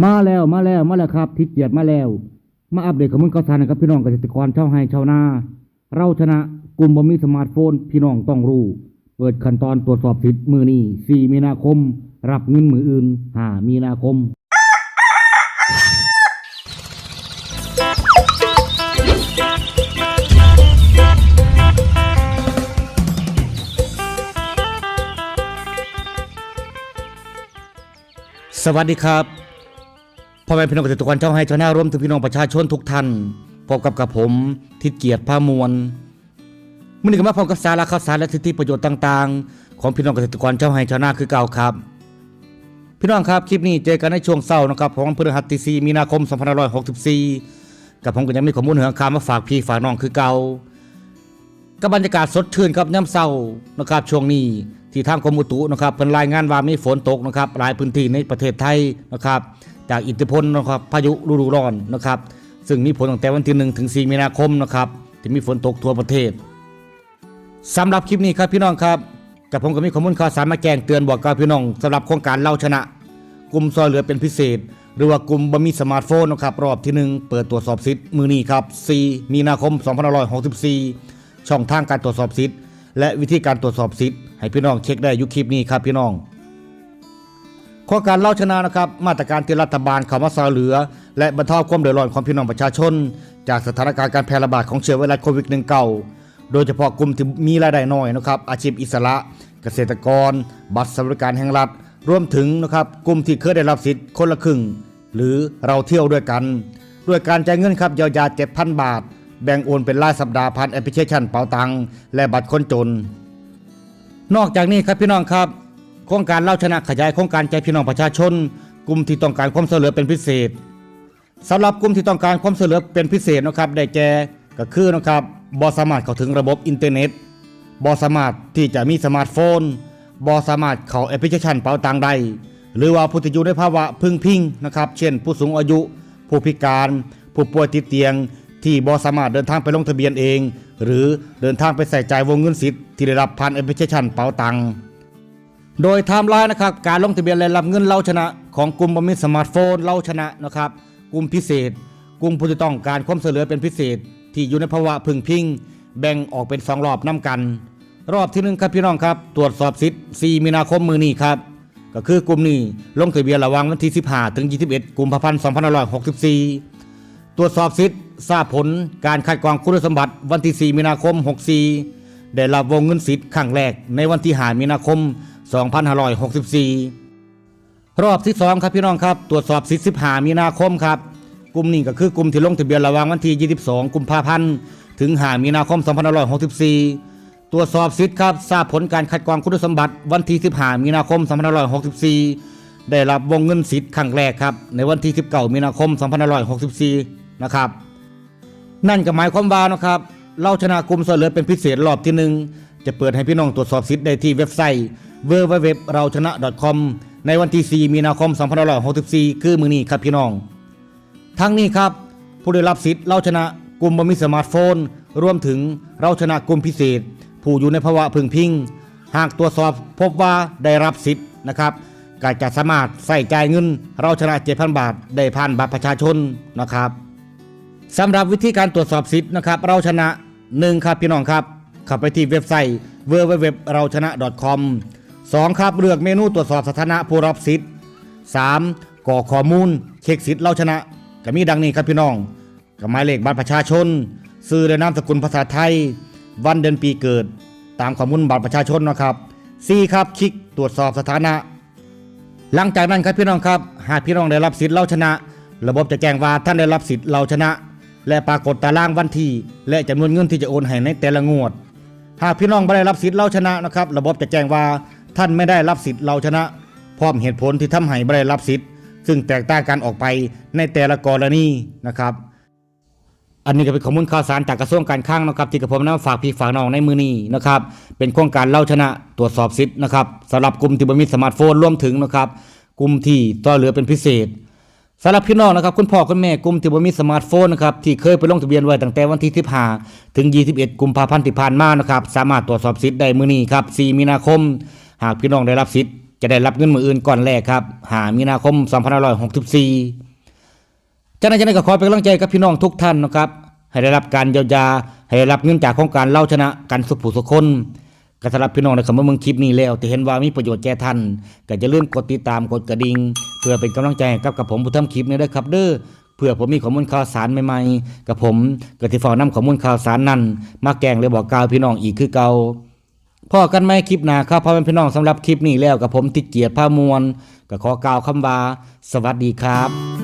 มาแล้วมาแล้วมาแล้วครับทิศเกียรติมาแล้ว มาอัปเดตข้อมูลข่าวสารนะครับพี่น้องเกษตรกรชาวไร่ชาวนา เราชนะกลุ่มบ่มีสมาร์ทโฟน พี่น้องต้องรู้ เปิดขั้นตอนตรวจสอบสิทธิ์มือนี้4มีนาคม รับเงินมืออื่น5มีนาคมสวัสดีครับ พ่อแม่พี่น้องเกษตรกรเจ้าให้เจ้าหน้ารวมถึงพี่น้องประชาชนทุกท่านพบกับกับผมทิศเกียรติพามวลมื่อนี้ก็มาพร้อมกับสาระข่าวสารและสิทธิประโยชน์ต่างๆ ของพี่น้องเกษตรกรเจ้าให้เจ้าหน้าคือเก่าครับ พี่น้องครับคลิปนี้เจอกันในช่วงเศร้านะครับของพฤหัสที่4มีนาคม2564 กับผมก็ยังมีข้อมูลเหนือคามาฝากพี่ฝากน้องคือเก่ากับบรรยากาศสดชื่นครับย่ำเศร้านะครับช่วงนี้ที่ทางกรมอุตุนะครับเพิ่นรายงานว่ามีฝนตกนะครับหลายพื้นที่ในประเทศไทยนะครับ จากอิทธิพลนะครับพายุฤดูร้อนนะครับ ซึ่งมีผลตั้งแต่วันที่1ถึง4มีนาคมนะครับที่มีฝนตกทั่วประเทศสำหรับคลิปนี้ครับพี่น้องครับกับผมก็มีข้อมูลข่าวสารมาแจ้งเตือนบอกกับพี่น้องสำหรับโครงการเล่าชนะ กลุ่มซอยเหลือเป็นพิเศษ หรือว่ากลุ่มบะมีสมาร์ทโฟนนะครับรอบที่หนึ่งเปิดตรวจสอบสิทธิ์มือนี้ครับ4มีนาคม2564 ช่องทางการตรวจสอบสิทธิ์และวิธีการตรวจสอบสิทธิ์ให้พี่น้องเช็คได้ยุคคลิปนี้ครับพี่น้อง โครงการเล่าชนะนะครับมาตรการที่รัฐบาลเข้ามาซอเหลือ และบรรเทาความเดือดร้อนของพี่น้องประชาชน จากสถานการณ์การแพร่ระบาดของเชื้อไวรัสโควิด -19 โดยเฉพาะกลุ่มที่มีรายได้น้อยนะครับอาชีพอิสระ เกษตรกร บัตรสวัสดิการแห่งรัฐ รวมถึงนะครับกลุ่มที่เคยได้รับสิทธิ์คนละครึ่ง หรือเราเที่ยวด้วยกัน ด้วยการจ่ายเงินครับเยียวยา7,000 บาท แบ่งโอนเป็นรายสัปดาห์ผ่านแอปพลิเคชันเป๋าตังค์และบัตรคนจน นอกจากนี้ครับพี่น้องครับ โครงการเล่าชนะขยายโครงการใจพี่น้องประชาชน กลุ่มที่ต้องการความช่วยเหลือเป็นพิเศษสำหรับกลุ่มที่ต้องการความช่วยเหลือเป็นพิเศษนะครับ ได้แก่ก็คือนะครับบอสามารถเข้าถึงระบบอินเทอร์เน็ตบอสามารถที่จะมีสมาร์ทโฟนบอสามารถเข้าแอปพลิเคชันเป๋าตังได้หรือว่าผู้ที่อยู่ในภาวะพึ่งพิงนะครับ เช่น ผู้สูงอายุ ผู้พิการ ผู้ป่วยติดเตียง ที่บอสามารถเดินทางไปลงทะเบียนเอง หรือเดินทางไปใส่ใจายวงเงินสิทธิ์ที่ได้รับผ่านแอปพลิเคชันเป๋าตังค์ โดยไทม์ไลน์นะครับการลงทะเบียนและรับเงินเราชนะ ของกลุ่มบมิสมาร์ทโฟนเราชนะนะครับกลุ่มพิเศษ กลุ่มผู้ที่ต้องการความช่วยเหลือเป็นพิเศษ ที่อยู่ในภาวะพึงพิง แบ่งออกเป็นสองรอบน้กัน รอบที่หนึ่งครับพี่น้องครับ ตรวจสอบสิทธิ์ 4 มีนาคมมือนี้ครับ ก็คือกลุ่มนี้ลงทะเบียนระหว่างวันที่ 15 ถึง 21 กุมภาพันธ์ 2564 ตรวจสอบสิทธิ์ทราบผลการคัดกรองคุณสมบัติวันที่ 4 มีนาคม 64 ได้รับวงเงินสิทธิ์ครั้งแรกในวันที่5มีนาคม 2564 รอบที่2ครับพี่น้องครับ ตรวจสอบสิทธิ์15มีนาคมครับ กลุ่มนี้ก็คือกลุ่มที่ลงทะเบียนระหว่างวันที่ 22 กุมภาพันธ์ ถึง 5 มีนาคม 2564 ตรวจสอบสิทธิ์ครับ ทราบผลการคัดกรองคุณสมบัติวันที่ 15 มีนาคม 2564 ได้รับวงเงินสิทธิ์ครั้งแรกครับ ในวันที่ 19 มีนาคม 2564 นะครับ นั่นก็หมายความว่านะครับ เราชนะกลุ่มเสลือเป็นพิเศษรอบที่หนึ่งจะเปิดให้พี่น้องตรวจสอบสิทธิ์ได้ที่เว็บไซต์ www เราชนะ .com ในวันที่ 4 มีนาคม 2564 คือมือนี้ครับพี่น้อง ทั้งนี้ครับ ผู้ได้รับสิทธิ์เราชนะกลุ่มบ่มีสมาร์ทโฟน รวมถึงเราชนะกลุ่มพิเศษ ผู้อยู่ในภาวะพึงพิง หากตรวจสอบพบว่าได้รับสิทธิ์นะครับก็จะสามารถใส่จ่ายเงิน เราชนะ 7,000 บาท ได้ผ่านบัตรประชาชนนะครับสำหรับวิธีการตรวจสอบสิทธิ์นะครับ เราชนะ 1 ครับพี่น้องครับเข้าไปที่เว็บไซต์ www เราชนะ .com 2 ครับเลือกเมนูตรวจสอบสถานะผู้รับสิทธิ์ 3. กรอกข้อมูล เช็คสิทธิ์เราชนะก็มีดังนี้ครับพี่น้องกับหมายเลขบัตรประชาชนชื่อและนามสกุลภาษาไทย วันเดือนปีเกิด ตามข้อมูลบัตรประชาชนนะครับ 4. ครับคลิกตรวจสอบสถานะ หลังจากนั้นครับพี่น้องครับ หากพี่น้องได้รับสิทธิ์เราชนะ ระบบจะแจ้งว่าท่านได้รับสิทธิ์เราชนะ และปรากฏตารางวันที่ และจำนวนเงินที่จะโอนให้ในแต่ละงวด หากพี่น้องไม่ได้รับสิทธิ์เราชนะนะครับ ระบบจะแจ้งว่า ท่านไม่ได้รับสิทธิ์เราชนะ พร้อมเหตุผลที่ทำให้ไม่ได้รับสิทธิ์ ซึ่งแตกต่างกันออกไปในแต่ละกรณีนะครับ อันนี้ก็เป็นข้อมูลข่าวสารจากกระทรวงการคลังนะครับ ที่กระผมนำมาฝากพี่ฝากน้องในมือนี้นะครับ เป็นโครงการเล่าชนะตรวจสอบสิทธิ์นะครับสำหรับกลุ่มที่บมีสมาร์ทโฟนรวมถึงนะครับ กลุ่มที่ต่อเหลือเป็นพิเศษสำหรับพี่น้องนะครับคุณพ่อคุณแม่กลุ่มที่บ่มีสมาร์ทโฟนนะครับที่เคยไปลงทะเบียนไว้ตั้งแต่วันที่15ถึง 21 กุมภาพันธ์ที่ผ่านมานะครับสามารถตรวจสอบสิทธิ์ได้มื้อนี้ครับ 4 มีนาคม หากพี่น้องได้รับสิทธิ์จะได้รับเงินมืออื่นก่อนแรกครับหามีนาคม2564จากนั้นจากนั้ก็ขอเป็นกำลังใจกับพี่น้องทุกท่านนะครับ ให้ได้รับการเยียวยา ให้ได้รับเงินจากโครงการเล่าชนะกันสุขผู้สุขคนก็สำหรับพี่น้องในคำว่าเมืองคลิปนี้แล้วที่เห็นว่ามีประโยชน์แก่ท่านก็จะเลื่อนกดติดตามกดกระดิ่งเพื่อเป็นกำลังใจกับกับผมผู้ทำคลิปนี้ด้วยครับเด้อเพื่อผมมีข้อมูลข่าวสารใหม่ๆ กับผมก็ที่ฟอนำข้อมูลข่าวสารนั้น มาแกงเลยบอกกล่าวพี่น้องอีกคือเก่า พ่อกันไหมคลิปหนาครับพ่อแม่พี่น้องสำหรับคลิปนี้แล้วกับผมติดเกียรติผ้ามวลก็ขอกล่าวคำว่า สวัสดีครับ